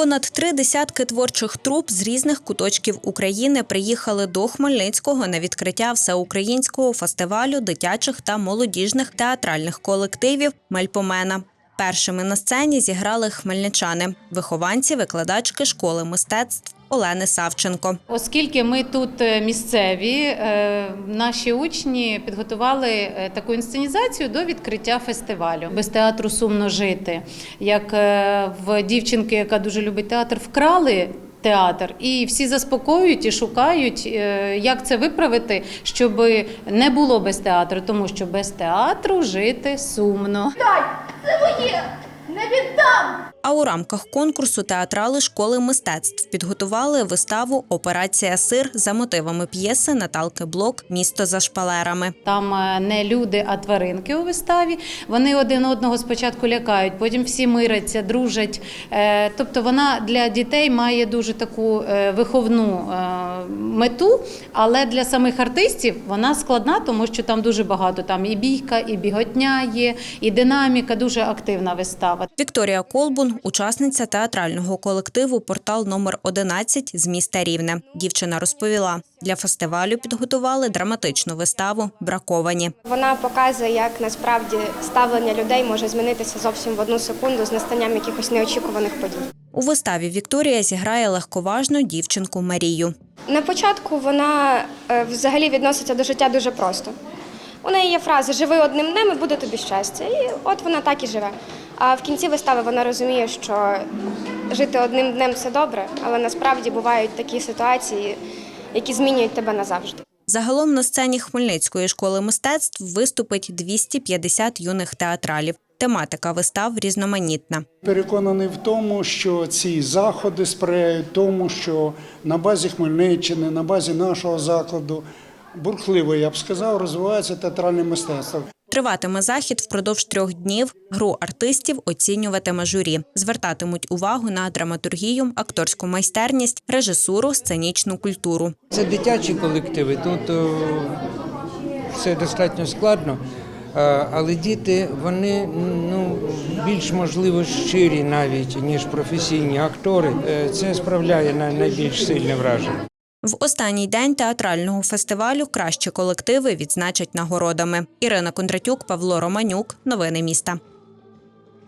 Понад три десятки творчих труп з різних куточків України приїхали до Хмельницького на відкриття всеукраїнського фестивалю дитячих та молодіжних театральних колективів Мельпомена. Першими на сцені зіграли хмельничани, вихованці викладачки школи мистецтв Олени Савченко. Оскільки ми тут е, місцеві, е, наші учні підготували е, таку інсценізацію до відкриття фестивалю. Без театру сумно жити. Як в дівчинки, яка дуже любить театр, вкрали. Театр і всі заспокоюють і шукають, як це виправити, щоб не було без театру, тому що без театру жити сумно. Дай, це моє! Не віддам! А у рамках конкурсу театрали школи мистецтв підготували виставу Операція Сир за мотивами п'єси Наталки Блок Місто за шпалерами. Там е, не люди, а тваринки у виставі. Вони один одного спочатку лякають, потім всі миряться, дружать. Е, Тобто вона для дітей має дуже таку е, виховну мету, але для самих артистів вона складна, тому що там дуже багато. Там і бійка, і біготня є, і динаміка, дуже активна вистава. Вікторія Колбун, учасниця театрального колективу Портал номер 11 з міста Рівне. Дівчина розповіла, для фестивалю підготували драматичну виставу Браковані. Вона показує, як насправді ставлення людей може змінитися зовсім в одну секунду з настанням якихось неочікуваних подій. У виставі Вікторія зіграє легковажну дівчинку Марію. На початку вона е, взагалі відноситься до життя дуже просто. У неї є фраза Живи одним днем і буде тобі щастя. І от вона так і живе. А в кінці вистави вона розуміє, що жити одним днем це добре, але насправді бувають такі ситуації, які змінюють тебе назавжди. Загалом на сцені Хмельницької школи мистецтв виступить 250 юних театралів. Тематика вистав різноманітна. Переконаний в тому, що ці заходи сприяють тому, що на базі Хмельниччини, на базі нашого закладу, бурхливо, я б сказав, розвивається театральне мистецтво. Триватиме захід впродовж трьох днів. Гру артистів оцінюватиме журі. Звертатимуть увагу на драматургію, акторську майстерність, режисуру, сценічну культуру. Це дитячі колективи, тут о, все достатньо складно. Е, Але діти вони ну більш можливо щирі навіть ніж професійні актори. Е, Це справляє най- найбільш сильне враження. В останній день театрального фестивалю кращі колективи відзначать нагородами. Ірина Кондратюк, Павло Романюк. Новини міста.